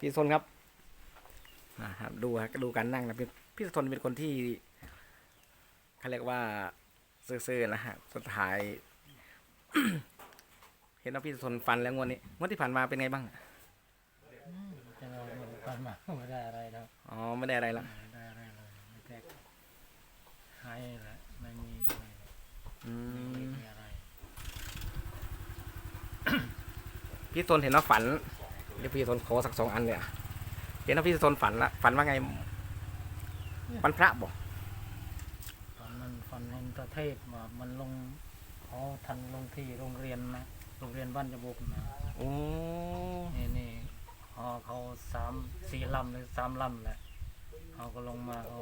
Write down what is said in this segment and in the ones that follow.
พี่สนครับนะครับดูฮะดูการนั่งนะพี่พี่สนเป็นคนที่เขาเรียกว่าซื่อๆนะฮะสุดท้าย เห็นว่าพี่สนฟันแล้วงวดนี้งวดที่ผ่านมาเป็นไงบ้างจะเราฟันมาไม่ได้อะไรแล้วอ๋อไม่ได้อะไรละไม่ได้อะไรเลยไม่แตกหายแหละไม่มีอะไรเลยอืไม่มมีอะไรพี่สนเห็นว่าฝัน เดี๋ยวพี่สนขอสักสองอันเลยอะเห็นว่าพี่สนฝันละฝันว่าไงวันพระบอกตอนนั้นฟันเห็นประเทศว่ามันลงเขาทันลงที่โรงเรียนนะโรงเรียนบ้านจบุกนะโอ้นี่นี่พอเขาสามสี่ลำหรือสามลำแหละเขาก็ลงมาเขา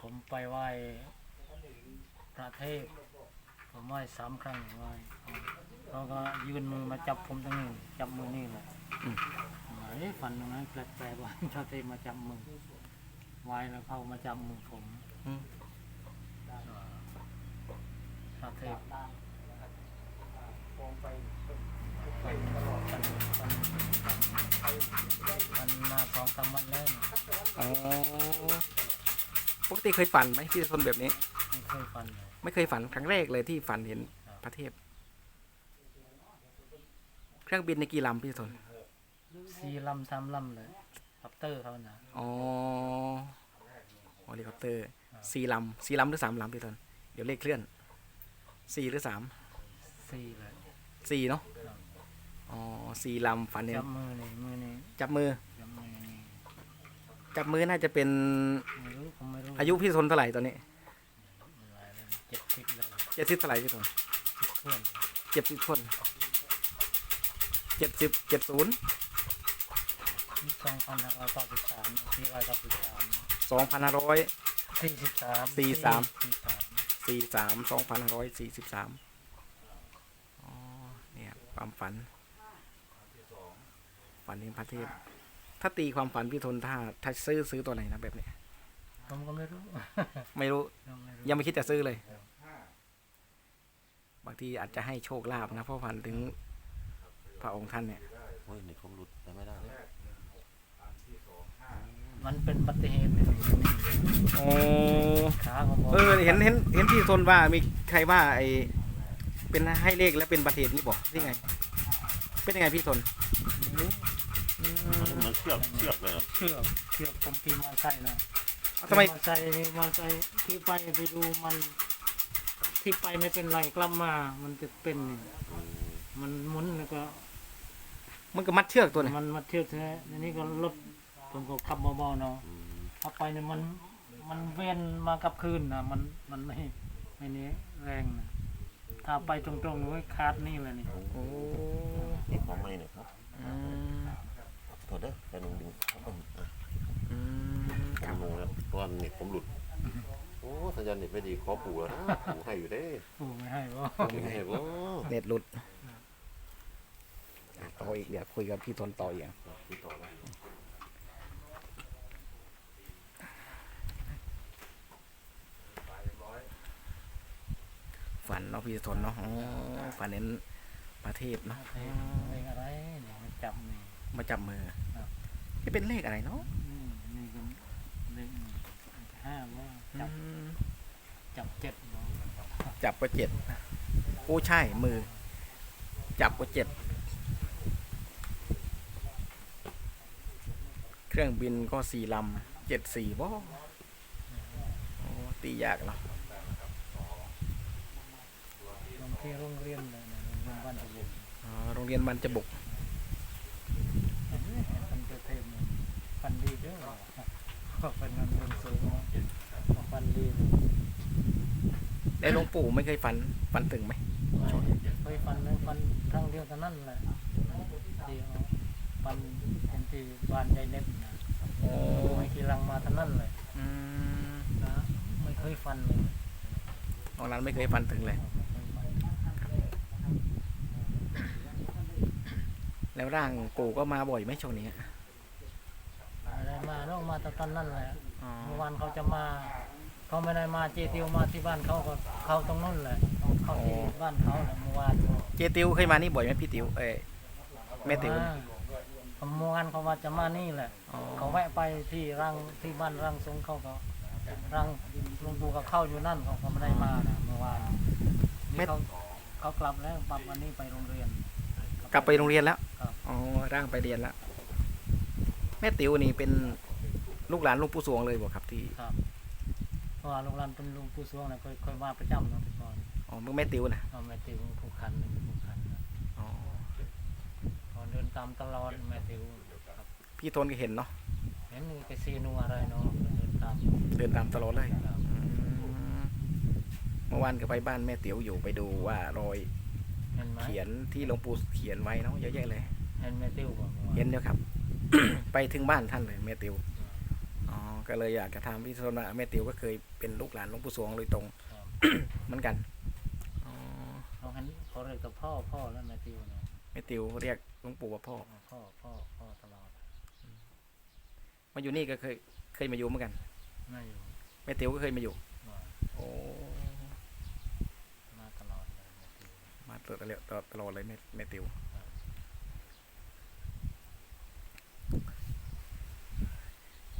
ผมไปไหว้พระเทพ ผมไหว้สามครั้งไหว้เขาก็ยืนมือมาจับผมตรงนี้จับมือนี่แหละไหนฟันตรงนั้นแปลกๆว่าพระเทพมาจับมือไหว้แล้วเขามาจับมือผมอืมพระเทพฟันฟันฟันฟันมาสองสามวันแล้วนะอ๋อปกติเคยฝันไหมพี่สนแบบนี้ ไม่เคยฟันเลยไม่เคยฝันครั้งแรกเลยที่ฝันเห็นพระเทพ เครื่องบินในกี่ลำพี่สนสี่ลำสามลำเลยคัปเตอร์เขานะอ๋อเฮลิคอปเตอร์สี่ลำสี่ลำหรือสามลำพี่สนเดี๋ยวเลขเคลื่อนสี่หรือสามสี่เลยสี่เนาะอ๋อสี่ลำฝันเห็นจับมือนี่มือนี่จับมือจับมือนี่จับมือน่าจะเป็นไม่รู้ผมไม่รู้อายุพี่สนเท่าไหร่ตอนนี้ อะไรเลยเจ็ด สิบเลยเจ็ดสิบเท่าไหร่พี่สนสิบเพื่อนเจ็ดสิบคนเจ็ดสิบเจ็ดศูนย์สองพันห้าร้อยเก้าสิบสามสี่ร้อยเก้าสิบสามสองพันห้าร้อยสี่สิบสามสี่สามสี่สามสี่สามสองพันห้าร้อยสี่สิบสามอ๋อเนี่ยความฝัน ฝันเห็นพระเทพถ้าตีความฝันพี่ทนถ้าถ้าซื้อซื้อตัวไหนนะแบบเนี้ยผมก็ไม่รู้ ไม่รู้ ยังไม่รู้ยังไม่คิดจะซื้อเลย บางทีอาจจะให้โชคลาภนะเพราะฝันถึงพระองค์ท่านเนี่ยโอ้ยนี่ผมหลุดไปไม่ได้มันเป็นอุบัติเหตุนี่นี่โอ้ขาของผมเออเห็นเห็นเห็นพี่ทนว่ามีใครว่าไอเป็นให้เลขแล้วเป็นบัตรเหตุนี่บอกนี่ไง เป็นยังไงพี่ทนไม่รู้มันเหมือนเชือกเชือกเลยอะเชือกเชือกผมขี่มอเตอร์ไซค์นะเอาทำไมขี่มอเตอร์ไซค์นี่มอเตอร์ไซค์ที่ไปไปดูมัน ที่ไปไม่เป็นไรกลับมา มันจะเป็นนี่อืมมันหมุนแล้วก็ มันก็มัดเชือกตัวเนี่ยมันมาเที่ยวแท้อันนี้ก็รถผมก็ขับเบาๆเนาะอืมถ้าไปเนี่ยมันมันเวียนมากับคืนนะมันมันไม่ไม่นี้แรงนะถ้าไปตรงๆนี่ไว้คาดนี่เลยนี่โอ้นี่ของไม่เนี่ยครับอืมโทษเด้อแค่นึงดึงครับผมอะอืมคผรัมบงงแล้วเพราะว่าเน็ตผมหลุดโอ้ สัญญาณเน็ตไม่ดีขอปู่แล้วนะปู่ให้อยู่เด้โอ้ไม่ให้บ่ปู่ให้บ่เน็ตหลุดอะต่ออีกเดี๋ยวคุยกับพี่ทนต่ออีกอะพี่ต่อเลยฝันเนาะพี่ทนเนาะอ๋อฝันเห็นประเทศเนาะเพลงเพลงอะไรเนี่ยมันจับนี่มาจับมือครับนี่เป็นเลขอะไรเนาะนี่นี่ก็หนึ่งห้าว่าอืจับม จับเจ็ดเนาะจับก็เจ็ดโอ้ใช่มือ จับก็เจ็ดเครื่องบินก็สี่ลำเจ็ดสี่บ่โอ้ตียากเนาะลงที่โรงเรียนเลยนะโรงเรียนบ้านตะบุกอ๋อโรงเรียนมันจะบุกเห็นไหมฟันเตเทมมันฟันดีเด้อก็ฟันเงินเงินสูงเนาะฟันดี เลยได้หลวงปู่ไม่เคยฝันฝันถึงไหมเคยฟันเลยฟันครั้งเดียวเท่านั้นแหละเดียวฟันเป็นที่บ้านใจเน็บนะโอ้ไม่กี่ลังมาเท่านั้นเลยอืมนะไม่เคยฟันเลยตรงนั้นไม่เคยฝันถึงเลย แล้วร่างปู่ก็มาบ่อยไหมช่วงนี้อะไรมาเนาะมาแตอนนั้นแหละอ๋อ เมื่อวานเขาจะมา เขาไม่ได้มาเจติวมาที่บ้านเขาก็เขาตรงนู้นแหละเขาที่บ้านเขาแหละเมื่อวานเจติวเคยมานี่บ่อยไหมพี่ติวเอ้ยแม่ติวมาเขาเมื่อวานเขาว่าจะมานี่แหละ อ๋อเขาแวะไปที่ร่างที่บ้านร่างทรงเขาก็ร่างหลุงปู่ก็เข้าอยู่นั่นเขาก็ไม่ได้มานะเมื่อวานนี่เขาเขากลับแล้วปั๊บวันนี้ไปโรงเรียน กลับไปโรงเรียนแล้วครับ อ๋อร่างไปเรียนแล้วแม่ติ๋วนี่เป็นลูกหลานหลุงปู่สวงเลยบอกครับที่ครับเพ ราะว่าโรงเรียนเป็นหลุงปู่สวงนะเคยเคยมาประจำเนาะแต่ก่อนอ๋อมึงแม่ติ๋วนะเอาแม่ติวผูกขันหนึ่งผูกขันนะอ๋อพอเดินตามตลอดแม่ติวครับพี่ทนก็เห็นเนาะเห็นมีไปซีนัวอะไรเนาะเดินตามเดินตามตลอดเลยครับอืมเมื่อวานก็ไปบ้านแม่ติ๋วอยู่ไปดูว่ารอยเห็นไหมเขียนที่หลวงปู่เขียนไว้เนาะเยอะแยะเลย เห็นแม่ติวบอกว่าเห็นเดียวครับ ไปถึงบ้านท่านเลยแม่ติ๋วอ๋อ ก็เลยอยากจะถามพี่ทนว่าแม่ติ๋วก็เคยเป็นลูกหลานหลวงปู่สวงโดยตรงครับเหมือนกันอ๋อเขาเห็นเขาเรียกกับพ่อพ่อแล้วแม่ติวเนาะแม่ติ๋วเรียกหลวงปู่ว่าพ่อพ่อพ่อพ่อตลอดมาอยู่นี่ก็เคยเคยมาอยู่เหมือนกันไม่อยู่แม่ติ๋วก็เคยมาอยู่มาโอ้มาตลอดเลยแม่ติวมาตลอดเลยตลอดเลยแม่แม่ติ๋ว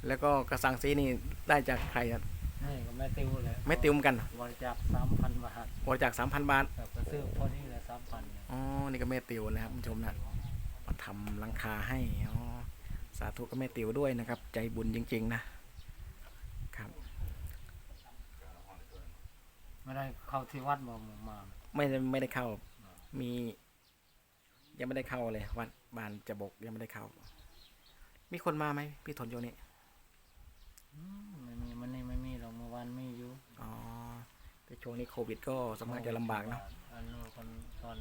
แล้วก็กระสังซีนี่ได้จากใครครับนี่ก็แม่ติวเลยแม่ติ๋วเหมือนกันเหรอบริจาคสามพันบาทบริจาคสามพันบาท แบบก็ซื้อพอดีเลยสามพันเนี่ยอ๋อ นี่ก็แม่ติ๋วนะครับคุณผู้ชมนะมาทำหลังคาให้ อ๋อ สาธุกับแม่ติ๋วด้วยนะครับ ใจบุญจริง ๆ นะครับ ไม่ได้เข้าที่วัดบอกหมู่มาไม่ได้ไม่ได้เข้า มี ยังไม่ได้เข้าเลยวัดบานจะบกยังไม่ได้เข้า มีคนมาไหมพี่ทนโยนี่ อืมไม่มีมันนี่ไม่มีหรอกเมื่อวานมีอยู่ อ๋อ แต่ ช่วงนี้โควิดก็สมมากจะลำบากเนาะอันนู้นคนตอน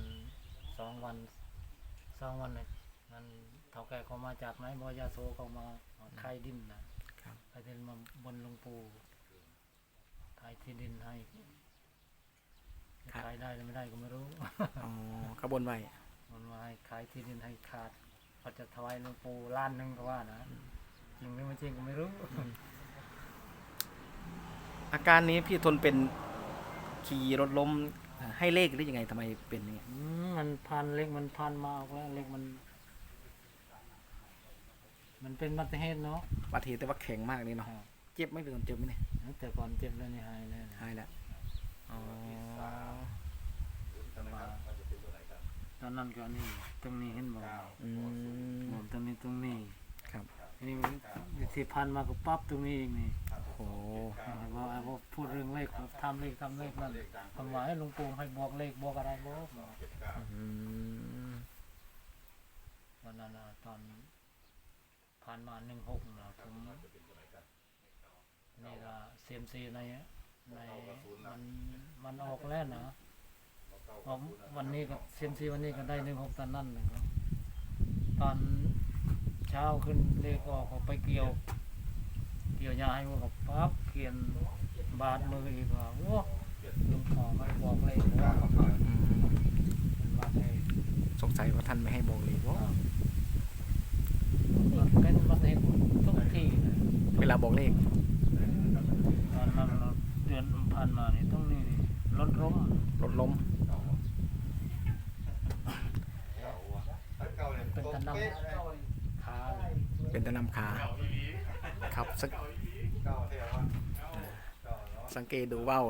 สองวันสองวันเนี่ยนั่นเท่าแก่เขามาจากไหนบอยาโซเขามาขายดินนะครับขายดินมาบนหลวงปู่ขายที่ดินให้ครับขายได้หรือไม่ได้ก็ไม่รู้อ๋อเขาบนไว้มันมาให้ขายที่ดินให้ขาดเขาจะถวายหลวงปู่ล้านหนึงก็ว่านะจริงหรือไม่จริงก็ไม่รู้อาการนี้พี่ทนเป็น ขี่รถล้มให้เลขหรือยังไงทำไมเป็นอย่างเงี้ยอืมมันพันเล็กมันพันมาออกแล้วเล็กมัน มันเป็นบัติเหตุเนาะบาดเหตุแต่ว่าแข็งมากนี่เนาะครับเจ็บไหมพี่ทนเจ็บไหมเนี่ยแต่ก่อนเจ็บแล้วนี่หายแล้วนะหายแล้วอ๋อมาตอนนั้นก็นี่ตรงนี้เห็นบ่อืม ผมตรงนี้ตรงนี้ครับที นี้มันที่พันมาก็ปั๊บตรงนี้เองนี่โอ้บอกไอ้พวกพูดเรื่องเลขทำเลขทำเลขนั่นทำไมให้หลวงปู่ให้บอกเลขบอกอะไรบอกอืมวันนั้นนะตอนผ่านมาหนึ่งหกนะผมนี่ละเซมซีในในมันมันออกแล้วนะวันนี้ก็เซมซีวันนี้ก็ได้หนึ่งหกตอนนั้นนะครับตอน เช้าขึ้นเลขออกก็ไปเกี่ยว เกี่ยวยาให้วัวกับปั๊บเขียนบาดมืออีกว่าโอ้ลุงพ่อไม่บอกเลยว่าอืมเป็นบาดเลยสงสัยว่าท่านไม่ให้บอกเลยว่ามันเป็นบาดเห็นทุกที่เลยเวลาบอกเลขตอนนั้นเราเดือนผ่านมานี่ต้องนี่นี่รถล้มรถล้มเป็นตะนำขา เลยเป็นตะนำขาครับสักสังเกตดูว่าว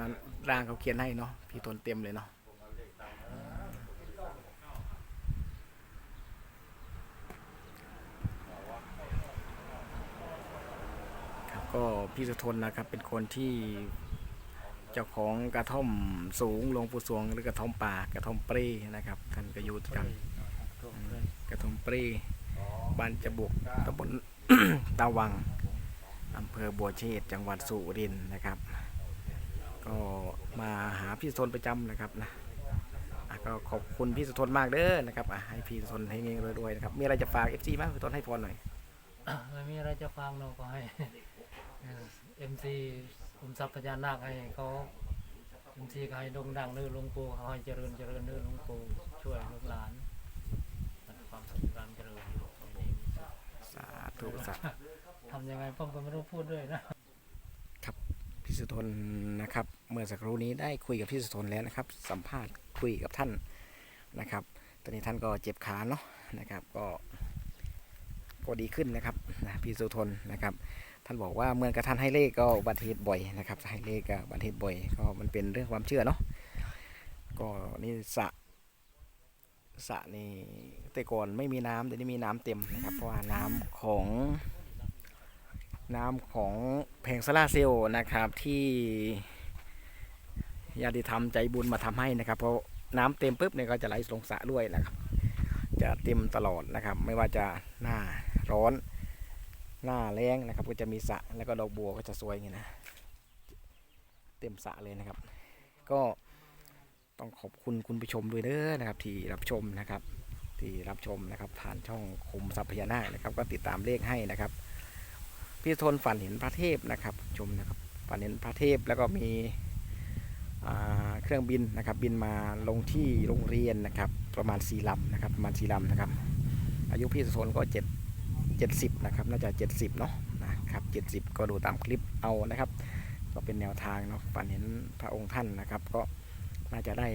นั้นร่างเขาเขียนให้เนาะพี่ทนเต็มเลยเนาะครับก็พี่สุทนนะครับเป็นคนที่เจ้าของกระท่อมสูงหลวงปู่สวงหรือกระท่อมป่ากระท่อมปรีนะครับท่านก็อยู่กันตกเลยกระทงปรี บ้านจะบกตำบลตาวังอำเภอบัวเชษจังหวัดสุรินทร์นะครับ ก็มาหาพี่สุทนประจำนะครับนะอะก็ขอบคุณพี่สุทนมากเด้อนะครับอะให้พี่สุทนให้เงี้ยรวยๆนะครับมีอะไรจะฝากเอฟซีมั้ยพี่สุทนให้พรหน่อยไม่มีอะไรจะฟังเราก็ให้เอ็มซีคุมทรัพย์พญานาคให้เขาเอ็มซีก็ให้โด่งดังเนื้อหลวงปู่เขาให้เจริญเจริญเนื้อหลวงปู่ช่วยลูกหลานให้ความสุขความเจริญอยู่ในนี้มีสุข สาธุสาธุทำยังไงผมก็ไม่รู้พูดด้วยนะพี่สุทนนะครับ เมื่อสักครู่นี้ได้คุยกับพี่สุทนแล้วนะครับ สัมภาษณ์คุยกับท่านนะครับ ตอนนี้ท่านก็เจ็บขาเนาะนะครับ ก็ก็ดีขึ้นนะครับนะพี่สุทนนะครับ ท่านบอกว่าเมื่อกระท่านให้เลขก็อุบัติเหตุบ่อยนะครับให้เลขก็อุบัติเหตุบ่อย ก็มันเป็นเรื่องความเชื่อเนาะก็นี่สระ สระนี่แต่ก่อนไม่มีน้ำเดี๋ยวนี้มีน้ำเต็มนะครับ เพราะว่าน้ำของน้ำของเพงโซลาเซลล์นะครับที่ญาติธรรมใจบุญมาทำให้นะครับ เพราะน้ำเต็มปุ๊บเนี่ยก็จะไหลลงสระด้วยนะครับ จะเต็มตลอดนะครับ ไม่ว่าจะหน้าร้อนหน้าแรงนะครับ ก็จะมีสระแล้วก็ดอกบัวก็จะสวยอย่างนี้นะ เต็มสระเลยนะครับ ก็ ต้องขอบคุณคุณผู้ชมด้วยเด้อนะครับ ที่รับชมนะครับ ที่รับชมนะครับ ผ่านช่องคมทรัพยานาคนะครับ ก็ติดตามเลขให้นะครับพี่ทนฝันเห็นพระเทพนะครับ ชมนะครับฝันเห็นพระเทพแล้วก็มีเครื่องบินนะครับ บินมาลงที่โรงเรียนนะครับ ประมาณสี่ลำนะครับประมาณสี่ลำนะครับ อายุพี่ทนก็เจ็ด70นะครับ น่าจะ70เนาะนะครับ70ก็ดูตามคลิปเอานะครับ ก็เป็นแนวทางเนาะฝันเห็นพระองค์ท่านนะครับ ก็ น่าจะได้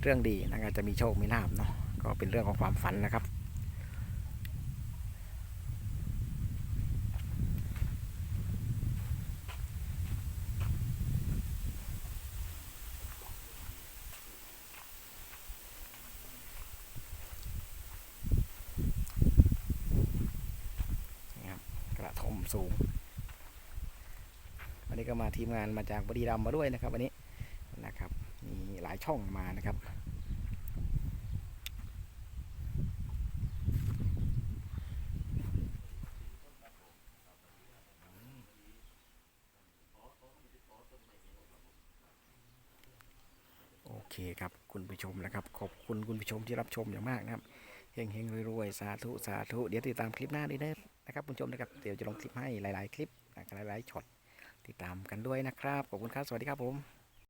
เรื่องดีนะครับจะมีโชคมีลาภเนาะก็เป็นเรื่องของความฝันนะครับนะครับกระทมสูง วันนี้ก็มาทีมงานมาจากบุรีรัมย์มาด้วยนะครับวันนี้ายช่องมานะครับ โอเคครับคุณผู้ชมนะครับ ขอบคุณคุณผู้ชมที่รับชมอย่างมากนะครับเฮงเฮงๆรวยๆ สาธุสาธุ เดี๋ยวติดตามคลิปหน้าด้วยนะครับคุณผู้ชมนะครับ เดี๋ยวจะลงคลิปให้หลาย ๆ คลิปหลายๆช็อตติดตามกันด้วยนะครับ ขอบคุณครับ สวัสดีครับผม